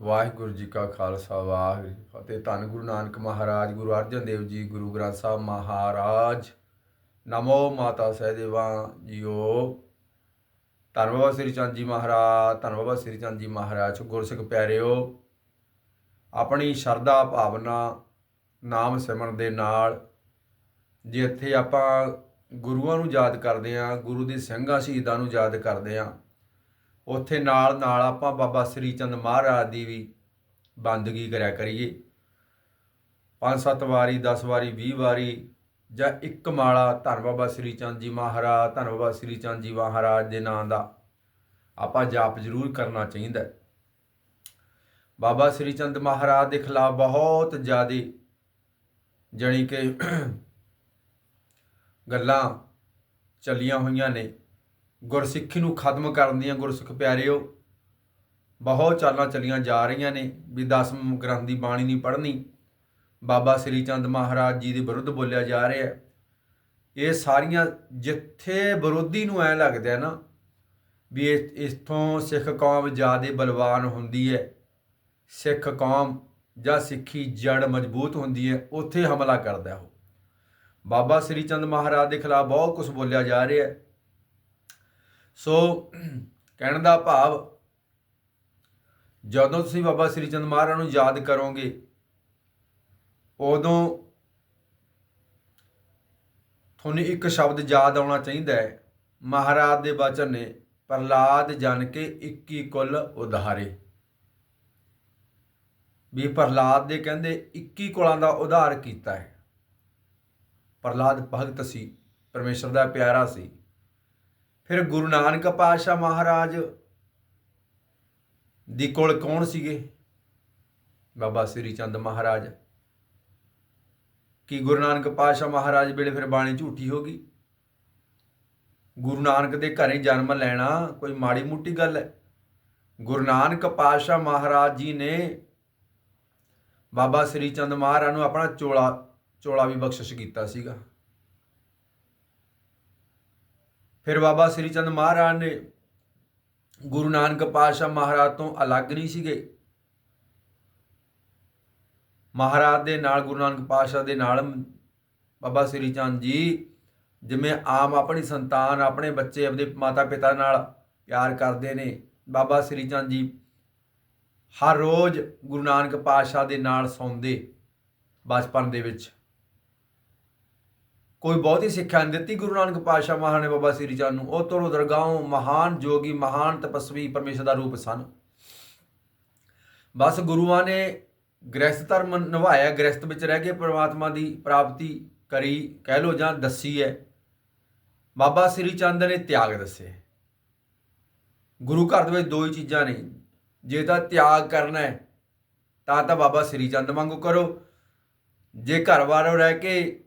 ਵਾਹਿਗੁਰੂ ਜੀ ਕਾ ਖਾਲਸਾ, ਵਾਹਿਗੁਰੂ ਜੀ ਫਤਿਹ। ਧੰਨ ਗੁਰੂ ਨਾਨਕ ਮਹਾਰਾਜ, ਗੁਰੂ ਅਰਜਨ ਦੇਵ ਜੀ, ਗੁਰੂ ਗ੍ਰੰਥ ਸਾਹਿਬ ਮਹਾਰਾਜ। ਨਮੋ ਮਾਤਾ ਸਹਿਦੇਵਾ ਜੀਓ। ਧੰਨ ਬਾਬਾ ਸ੍ਰੀ ਚੰਦ ਜੀ ਮਹਾਰਾਜ, ਧੰਨ ਬਾਬਾ ਸ੍ਰੀ ਚੰਦ ਜੀ ਮਹਾਰਾਜ। ਗੁਰਸਿੱਖ ਪਿਆਰਿਓ, ਆਪਣੀ ਸ਼ਰਧਾ ਭਾਵਨਾ, ਨਾਮ ਸਿਮਰਨ ਦੇ ਨਾਲ ਜੇ ਇੱਥੇ ਆਪਾਂ ਗੁਰੂਆਂ ਨੂੰ ਯਾਦ ਕਰਦੇ ਆਂ ਗੁਰੂ ਦੇ ਸਿੰਘਾਂ ਸ਼ਹੀਦਾਂ ਨੂੰ ਯਾਦ ਕਰਦੇ ਆਂ ਉੱਥੇ ਨਾਲ ਨਾਲ ਆਪਾਂ ਬਾਬਾ ਸ੍ਰੀ ਚੰਦ ਮਹਾਰਾਜ ਦੀ ਵੀ ਬੰਦਗੀ ਕਰਿਆ ਕਰੀਏ। ਪੰਜ ਸੱਤ ਵਾਰੀ 10 ਵਾਰੀ 20 ਵਾਰੀ ਜਾਂ ਇੱਕ ਮਾਲਾ ਧੰਨ ਬਾਬਾ ਸ੍ਰੀ ਚੰਦ ਜੀ ਮਹਾਰਾਜ, ਧੰਨ ਬਾਬਾ ਸ੍ਰੀ ਚੰਦ ਜੀ ਮਹਾਰਾਜ ਦੇ ਨਾਂ ਦਾ ਆਪਾਂ ਜਾਪ ਜ਼ਰੂਰ ਕਰਨਾ ਚਾਹੀਦਾ ਬਾਬਾ ਸ੍ਰੀ ਚੰਦ ਮਹਾਰਾਜ ਦੇ ਖਿਲਾਫ ਬਹੁਤ ਜ਼ਿਆਦੇ ਜਾਣੀ ਕਿ ਗੱਲਾਂ ਚੱਲੀਆਂ ਹੋਈਆਂ ਨੇ। ਗੁਰਸਿੱਖੀ ਨੂੰ ਖਤਮ ਕਰਨ ਦੀਆਂ ਗੁਰਸਿੱਖ ਪਿਆਰਿਓ, ਬਹੁਤ ਚਾਲਾਂ ਚੱਲੀਆਂ ਜਾ ਰਹੀਆਂ ਨੇ ਵੀ ਦਸਮ ਗ੍ਰੰਥ ਦੀ ਬਾਣੀ ਨਹੀਂ ਪੜ੍ਹਨੀ। ਬਾਬਾ ਸ੍ਰੀ ਚੰਦ ਮਹਾਰਾਜ ਜੀ ਦੇ ਵਿਰੁੱਧ ਬੋਲਿਆ ਜਾ ਰਿਹਾ ਹੈ। ਇਹ ਸਾਰੀਆਂ ਜਿੱਥੇ ਵਿਰੋਧੀ ਨੂੰ ਐ ਲੱਗਦਾ ਹੈ ਨਾ ਵੀ ਇਹ, ਇਥੋਂ ਸਿੱਖ ਕੌਮ ਜ਼ਿਆਦਾ ਬਲਵਾਨ ਹੁੰਦੀ ਹੈ। ਸਿੱਖ ਕੌਮ ਜਾਂ ਸਿੱਖੀ ਜੜ ਮਜ਼ਬੂਤ ਹੁੰਦੀ ਹੈ, ਉੱਥੇ ਹਮਲਾ ਕਰਦਾ ਉਹ। ਬਾਬਾ ਸ੍ਰੀ ਚੰਦ ਮਹਾਰਾਜ ਦੇ ਖਿਲਾਫ ਬਹੁਤ ਕੁਝ ਬੋਲਿਆ ਜਾ ਰਿਹਾ ਹੈ। ਸੋ ਕਹਿਣ ਦਾ ਭਾਵ, ਜਦੋਂ ਤੁਸੀਂ ਬਾਬਾ ਸ੍ਰੀ ਚੰਦ ਮਹਾਰਾਜ ਨੂੰ ਯਾਦ ਕਰੋਗੇ, ਉਦੋਂ ਤੁਹਾਨੂੰ ਇੱਕ ਸ਼ਬਦ ਯਾਦ ਆਉਣਾ ਚਾਹੀਦਾ ਹੈ। ਮਹਾਰਾਜ ਦੇ ਬਚਨ ਨੇ ਪ੍ਰਲਾਦ ਜਨ ਕੇ 21 ਕੁੱਲ ਉਧਾਰੇ। ਵੀ ਪ੍ਰਲਾਦ ਦੇ ਕਹਿੰਦੇ 21 ਕੁਲਾਂ ਦਾ ਉਧਾਰ ਕੀਤਾ ਹੈ। ਪ੍ਰਲਾਦ ਭਗਤ ਸੀ, ਪਰਮੇਸ਼ਰ ਦਾ ਪਿਆਰਾ ਸੀ। ਫਿਰ ਗੁਰੂ ਨਾਨਕ ਪਾਤਸ਼ਾਹ ਮਹਾਰਾਜ ਦੀ ਕੋਲ ਕੌਣ ਸੀਗੇ? ਬਾਬਾ ਸ੍ਰੀ ਚੰਦ ਮਹਾਰਾਜ। ਕੀ ਗੁਰੂ ਨਾਨਕ ਪਾਤਸ਼ਾਹ ਮਹਾਰਾਜ ਵੇਲੇ ਫਿਰ ਬਾਣੀ ਝੂਠੀ ਹੋ ਗਈ? ਗੁਰੂ ਨਾਨਕ ਦੇ ਘਰੇ ਜਨਮ ਲੈਣਾ ਕੋਈ ਮਾੜੀ ਮੁੱਟੀ ਗੱਲ ਹੈ? ਗੁਰੂ ਨਾਨਕ ਪਾਤਸ਼ਾਹ ਮਹਾਰਾਜ ਜੀ ਨੇ ਬਾਬਾ ਸ੍ਰੀ ਚੰਦ ਮਹਾਰਾਜ ਨੂੰ ਆਪਣਾ ਚੋਲਾ ਚੋਲਾ ਵੀ ਬਖਸ਼ਿਸ਼ ਕੀਤਾ ਸੀਗਾ। ਫਿਰ ਬਾਬਾ ਸ੍ਰੀ ਚੰਦ ਮਹਾਰਾਜ ਨੇ ਗੁਰੂ ਨਾਨਕ ਪਾਤਸ਼ਾਹ ਮਹਾਰਾਜ ਤੋਂ ਅਲੱਗ ਨਹੀਂ ਸੀਗੇ। ਮਹਾਰਾਜ ਦੇ ਨਾਲ, ਗੁਰੂ ਨਾਨਕ ਪਾਤਸ਼ਾਹ ਦੇ ਨਾਲ ਬਾਬਾ ਸ੍ਰੀ ਚੰਦ ਜੀ ਜਿਵੇਂ ਆਮ ਆਪਣੀ ਸੰਤਾਨ, ਆਪਣੇ ਬੱਚੇ ਆਪਣੇ ਮਾਤਾ ਪਿਤਾ ਨਾਲ ਪਿਆਰ ਕਰਦੇ ਨੇ, ਬਾਬਾ ਸ੍ਰੀ ਚੰਦ ਜੀ ਹਰ ਰੋਜ਼ ਗੁਰੂ ਨਾਨਕ ਪਾਤਸ਼ਾਹ ਦੇ ਨਾਲ ਸੌਂਦੇ ਬਚਪਨ ਦੇ ਵਿੱਚ। ਕੋਈ ਬਹੁਤੀ ਸਿੱਖਿਆ ਨਹੀਂ ਦਿੱਤੀ। ਗੁਰੂ ਨਾਨਕ ਪਾਤਸ਼ਾਹ ਮਹਾਰਾਜ ਨੇ ਬਾਬਾ ਸ੍ਰੀ ਚੰਦ ਨੂੰ ਉਹ ਤੋਂ ਦਰਗਾਹੋਂ ਮਹਾਨ ਜੋਗੀ, ਮਹਾਨ ਤਪਸਵੀ ਪਰਮੇਸ਼ਰ ਦਾ ਰੂਪ ਸਨ। ਬਸ ਗੁਰੂਆਂ ਨੇ ਗ੍ਰਸਥ ਧਰਮ ਨਿਭਾਇਆ ਗ੍ਰਸਥ ਵਿੱਚ ਰਹਿ ਕੇ ਪ੍ਰਮਾਤਮਾ ਦੀ ਪ੍ਰਾਪਤੀ ਕਰੀ, ਕਹਿ ਲੋ ਜਾਂ ਦੱਸੀ ਹੈ। ਬਾਬਾ ਸ੍ਰੀ ਚੰਦ ਨੇ ਤਿਆਗ ਦੱਸੇ। ਗੁਰੂ ਘਰ ਦੇ ਵਿੱਚ ਦੋ ਹੀ ਚੀਜ਼ਾਂ ਨੇ। ਜੇ ਤਾਂ ਤਿਆਗ ਕਰਨਾ ਹੈ, ਤਾਂ ਤਾਂ ਬਾਬਾ ਸ੍ਰੀ ਚੰਦ ਵਾਂਗੂ ਕਰੋ। ਜੇ ਘਰ ਵਾਰੋਂ ਰਹਿ ਕੇ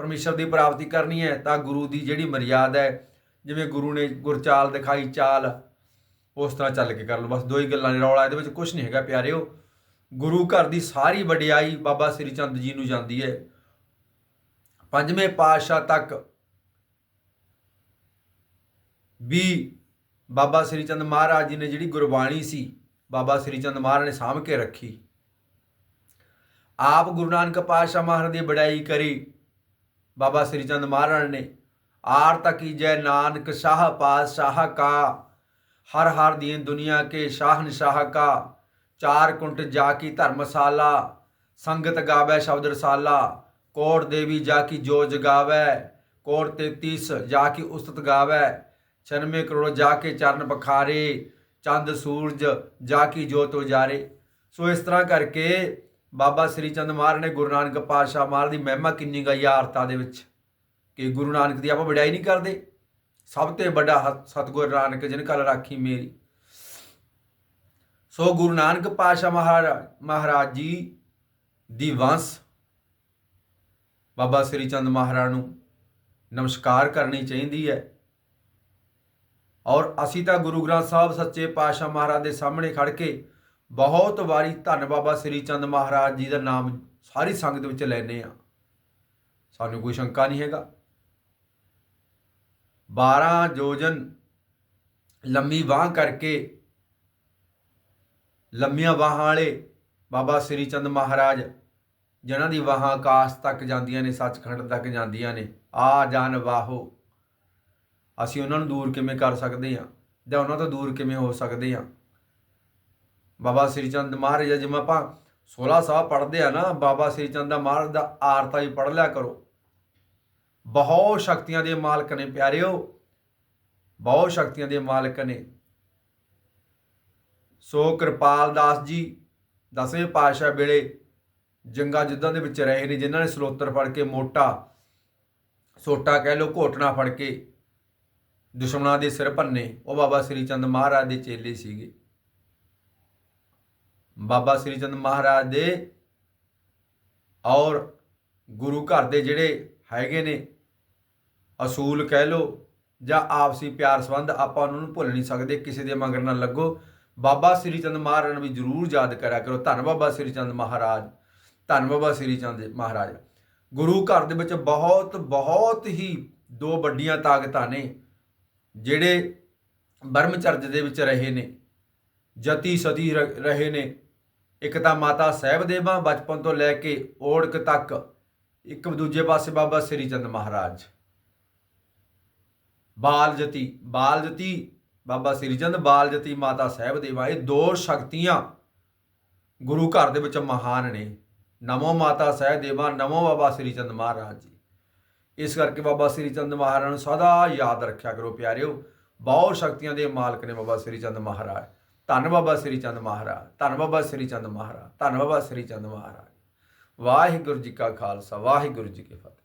ਪਰਮੇਸ਼ਰ ਦੀ ਪ੍ਰਾਪਤੀ ਕਰਨੀ ਹੈ, ਤਾਂ ਗੁਰੂ ਦੀ ਜਿਹੜੀ ਮਰਿਆਦਾ ਹੈ, ਜਿਵੇਂ ਗੁਰੂ ਨੇ ਗੁਰਚਾਲ ਦਿਖਾਈ, ਚਾਲ, ਉਸ ਤਰ੍ਹਾਂ ਚੱਲ ਕੇ ਕਰ ਲਓ। ਬਸ ਦੋ ਹੀ ਗੱਲਾਂ ਨੇ, ਰੌਲਾ ਇਹਦੇ ਵਿੱਚ ਕੁਝ ਨਹੀਂ ਹੈਗਾ ਪਿਆਰਿਓ। ਗੁਰੂ ਘਰ ਦੀ ਸਾਰੀ ਵਡਿਆਈ ਬਾਬਾ ਸ੍ਰੀ ਚੰਦ ਜੀ ਨੂੰ ਜਾਂਦੀ ਹੈ। ਪੰਜਵੇਂ ਪਾਤਸ਼ਾਹ ਤੱਕ ਵੀ ਬਾਬਾ ਸ੍ਰੀ ਚੰਦ ਮਹਾਰਾਜ ਜੀ ਨੇ ਜਿਹੜੀ ਗੁਰਬਾਣੀ ਸੀ, ਬਾਬਾ ਸ੍ਰੀ ਚੰਦ ਮਹਾਰਾਜ ਨੇ ਸਾਂਭ ਕੇ ਰੱਖੀ। ਆਪ ਗੁਰੂ ਨਾਨਕ ਪਾਤਸ਼ਾਹ ਮਹਾਰਾਜ ਦੀ ਵਡਿਆਈ ਕਰੀ। ਬਾਬਾ ਸ੍ਰੀ ਚੰਦ ਮਹਾਰਾਜ ਨੇ, ਆਰ ਕੀ ਜੈ ਨਾਨਕ ਸ਼ਾਹ ਪਾਤਸ਼ਾਹ ਕਾ, ਹਰ ਹਰ ਦੀਨ ਦੁਨੀਆ ਕੇ ਸ਼ਾਹ ਸ਼ਾਹਨਸ਼ਾਹ ਕਾ, ਚਾਰ ਕੁੰਟ ਜਾ ਕੀ ਧਰਮਸ਼ਾਲਾ, ਸੰਗਤ ਗਾਵੇ ਸ਼ਬਦ ਰਸਾਲਾ, ਕੋਟ ਦੇਵੀ ਜਾ ਕੀ ਜੋ ਜਗਾਵੇ ਕੋਟ 33 ਜਾ ਕੀ ਉਸਤਤ ਗਾਵੇ 96 ਕਰੋੜ ਜਾ ਕੇ ਚਰਨ ਬਖਾਰੇ ਚੰਦ ਸੂਰਜ ਜਾ ਕੀ ਜੋਤ ਉਜਾਰੇ। ਸੋ ਇਸ ਤਰ੍ਹਾਂ ਕਰਕੇ ਬਾਬਾ ਸ੍ਰੀ ਚੰਦ ਮਹਾਰਾਜ ਨੇ ਗੁਰੂ ਨਾਨਕ ਪਾਤਸ਼ਾਹ ਮਹਾਰਾਜ ਦੀ ਮਹਿਮਾ ਕਿੰਨੀ ਗਈ ਆਰਤਾ ਦੇ ਵਿੱਚ, ਕਿ ਗੁਰੂ ਨਾਨਕ ਦੀ ਆਪਾਂ ਵਡਿਆਈ ਨਹੀਂ ਕਰਦੇ। ਸਭ ਤੋਂ ਵੱਡਾ ਹ- ਸਤਿਗੁਰ ਨਾਨਕ ਜਿਨ ਕਲ ਰਾਖੀ ਮੇਰੀ। ਸੋ ਗੁਰੂ ਨਾਨਕ ਪਾਤਸ਼ਾਹ ਮਹਾਰਾਜ ਮਹਾਰਾਜ ਜੀ ਦੀ ਵੰਸ ਬਾਬਾ ਸ੍ਰੀ ਚੰਦ ਮਹਾਰਾਜ ਨੂੰ ਨਮਸਕਾਰ ਕਰਨੀ ਚਾਹੀਦੀ ਹੈ। ਔਰ ਅਸੀਂ ਤਾਂ ਗੁਰੂ ਗ੍ਰੰਥ ਸਾਹਿਬ ਸੱਚੇ ਪਾਤਸ਼ਾਹ ਮਹਾਰਾਜ ਦੇ ਸਾਹਮਣੇ ਖੜ ਕੇ ਬਹੁਤ ਵਾਰੀ ਧੰਨ ਬਾਬਾ ਸ੍ਰੀ ਚੰਦ ਮਹਾਰਾਜ ਜੀ ਦਾ ਨਾਮ ਸਾਰੀ ਸੰਗਤ ਵਿੱਚ ਲੈਨੇ ਆ ਸਾਨੂੰ ਕੋਈ ਸ਼ੰਕਾ ਨਹੀਂ ਹੈਗਾ। 12 ਜੋਜਨ ਲੰਮੀ ਬਾਹ ਕਰਕੇ ਲੰਮੀਆਂ ਬਾਹਾਂ ਵਾਲੇ ਬਾਬਾ ਸ੍ਰੀ ਚੰਦ ਮਹਾਰਾਜ, ਜਿਨ੍ਹਾਂ ਦੀ ਬਾਹਾਂ ਆਕਾਸ਼ ਤੱਕ ਜਾਂਦੀਆਂ ਨੇ, ਸੱਚਖੰਡ ਤੱਕ ਜਾਂਦੀਆਂ ਨੇ, ਆ ਜਾਨ ਵਾਹੋ। ਅਸੀਂ ਉਹਨਾਂ ਨੂੰ ਦੂਰ ਕਿਵੇਂ ਕਰ ਸਕਦੇ ਹਾਂ? ਜਾਂ ਉਹਨਾਂ ਤੋਂ ਦੂਰ ਕਿਵੇਂ ਹੋ ਸਕਦੇ ਹਾਂ? ਬਾਬਾ ਸ੍ਰੀ ਚੰਦ ਮਹਾਰਾਜ ਜਿਵੇਂ ਆਪਾਂ 16 ਸਾਹ ਪੜ੍ਹਦੇ ਆ ਨਾ, ਬਾਬਾ ਸ੍ਰੀ ਚੰਦ ਦਾ ਮਹਾਰਾਜ ਦਾ ਆਰਤਾ ਵੀ ਪੜ੍ਹ ਲਿਆ ਕਰੋ। ਬਹੁਤ ਸ਼ਕਤੀਆਂ ਦੇ ਮਾਲਕ ਨੇ ਪਿਆਰਿਓ, ਬਹੁਤ ਸ਼ਕਤੀਆਂ ਦੇ ਮਾਲਕ ਨੇ। ਸੋ ਕਿਰਪਾਲ ਦਾਸ ਜੀ, ਦਸਵੇਂ ਪਾਤਸ਼ਾਹ ਵੇਲੇ ਜੰਗਾ ਜੁੱਧਾਂ ਦੇ ਵਿੱਚ ਰਹੇ ਨੇ, ਜਿਨ੍ਹਾਂ ਨੇ ਸਲੋਤਰ ਫੜ ਕੇ ਮੋਟਾ ਸੋਟਾ ਕਹਿ ਲੋ ਘੋਟਣਾ ਫੜ ਕੇ ਦੁਸ਼ਮਣਾਂ ਦੇ ਸਿਰ ਭੰਨੇ। ਉਹ ਬਾਬਾ ਸ੍ਰੀ ਚੰਦ ਮਹਾਰਾਜ ਦੇ ਚੇਲੇ ਸੀਗੇ। ਬਾਬਾ ਸ੍ਰੀ ਚੰਦ ਮਹਾਰਾਜ ਦੇ ਔਰ ਗੁਰੂ ਘਰ ਦੇ ਜਿਹੜੇ ਹੈਗੇ ਨੇ, ਅਸੂਲ ਕਹਿ ਲੋ ਜਾਂ ਆਪਸੀ ਪਿਆਰ ਸੰਬੰਧ ਆਪਾਂ ਉਹਨਾਂ ਨੂੰ ਭੁੱਲ ਨਹੀਂ ਸਕਦੇ, ਕਿਸੇ ਦੇ ਮਗਰ ਨਾ ਲੱਗੋ। ਬਾਬਾ ਸ੍ਰੀ ਚੰਦ ਮਹਾਰਾਜ ਨੂੰ ਵੀ ਜ਼ਰੂਰ ਯਾਦ ਕਰਿਆ ਕਰੋ। ਧੰਨ ਬਾਬਾ ਸ੍ਰੀ ਚੰਦ ਮਹਾਰਾਜ, ਧੰਨ ਬਾਬਾ ਸ੍ਰੀ ਚੰਦ ਮਹਾਰਾਜ। ਗੁਰੂ ਘਰ ਦੇ ਵਿੱਚ ਬਹੁਤ ਬਹੁਤ ਹੀ ਦੋ ਵੱਡੀਆਂ ਤਾਕਤਾਂ ਨੇ, ਜਿਹੜੇ ਬਰਮਚਰਜ ਦੇ ਵਿੱਚ ਰਹੇ ਨੇ। ਜਤੀ ਸਤੀ ਰਹੇ ਨੇ। ਇੱਕ ਤਾਂ ਮਾਤਾ ਸਾਹਿਬ ਦੇਵਾ ਬਚਪਨ ਤੋਂ ਲੈ ਕੇ ਓੜਕ ਤੱਕ, ਇੱਕ ਦੂਜੇ ਪਾਸੇ ਬਾਬਾ ਸ੍ਰੀ ਚੰਦ ਮਹਾਰਾਜ। ਬਾਲ ਜਤੀ ਬਾਲ ਜਤੀ, ਬਾਬਾ ਸ੍ਰੀ ਚੰਦ, ਬਾਲ ਜਤੀ, ਮਾਤਾ ਸਾਹਿਬ ਦੇਵਾ ਇਹ ਦੋ ਸ਼ਕਤੀਆਂ ਗੁਰੂ ਘਰ ਦੇ ਵਿੱਚ ਮਹਾਨ ਨੇ। ਨਮੋ ਮਾਤਾ ਸਾਹਿਬ ਦੇਵਾ ਨਮੋ ਬਾਬਾ ਸ੍ਰੀ ਚੰਦ ਮਹਾਰਾਜ ਜੀ। ਇਸ ਕਰਕੇ ਬਾਬਾ ਸ੍ਰੀ ਚੰਦ ਮਹਾਰਾਜ ਨੂੰ ਸਦਾ ਯਾਦ ਰੱਖਿਆ ਕਰੋ ਪਿਆਰਿਓ। ਬਹੁਤ ਸ਼ਕਤੀਆਂ ਦੇ ਮਾਲਕ ਨੇ ਬਾਬਾ ਸ੍ਰੀ ਚੰਦ ਮਹਾਰਾਜ। ਧੰਨ ਬਾਬਾ ਸ੍ਰੀ ਚੰਦ ਮਹਾਰਾਜ, ਧੰਨ ਬਾਬਾ ਸ੍ਰੀ ਚੰਦ ਮਹਾਰਾਜ, ਧੰਨ ਬਾਬਾ ਸ੍ਰੀ ਚੰਦ ਮਹਾਰਾਜ। ਵਾਹਿਗੁਰੂ ਜੀ ਕਾ ਖਾਲਸਾ, ਵਾਹਿਗੁਰੂ ਜੀ ਕੀ ਫਤਿਹ।